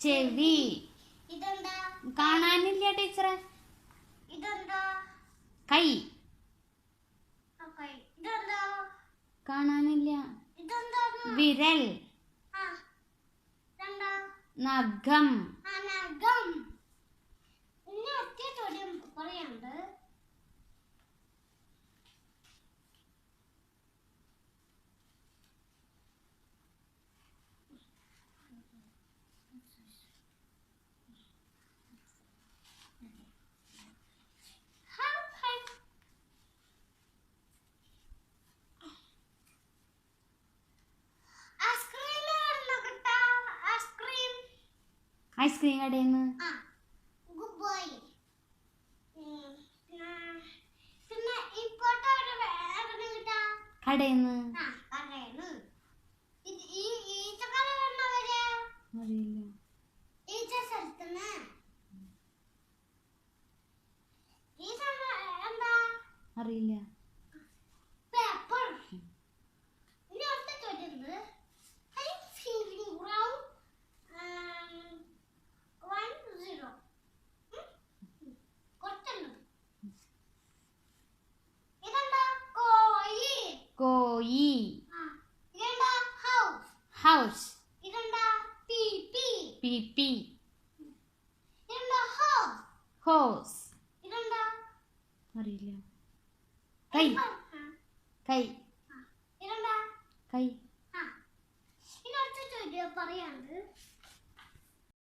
ചെവി. കാണാനില്ല ടീച്ചറെ. കൈ. കാണാനില്ല. വിരൽ. നഖം. നഖം അനകം ഇനി ഒറ്റ ചോദ്യം പറയാണ്ട് ഐസ്ക്രീം എവിടുന്നാ കിട്ടാ ഐസ്ക്രീം ഐസ്ക്രീം കടയിൽ നിന്ന് കടയിൽ അറിയില്ല. അറിയില്ല. ഹൗസ് ഇതെന്താ? പി പി. പി പി. ഇതെന്താ? ഹോസ്. ഹോസ്. ഇതെന്താ? അറിയില്ല. കൈ. കൈ. ഇതെന്താ? കൈ. ഇനി അടുത്ത ചോദ്യം പറയാണ്ട്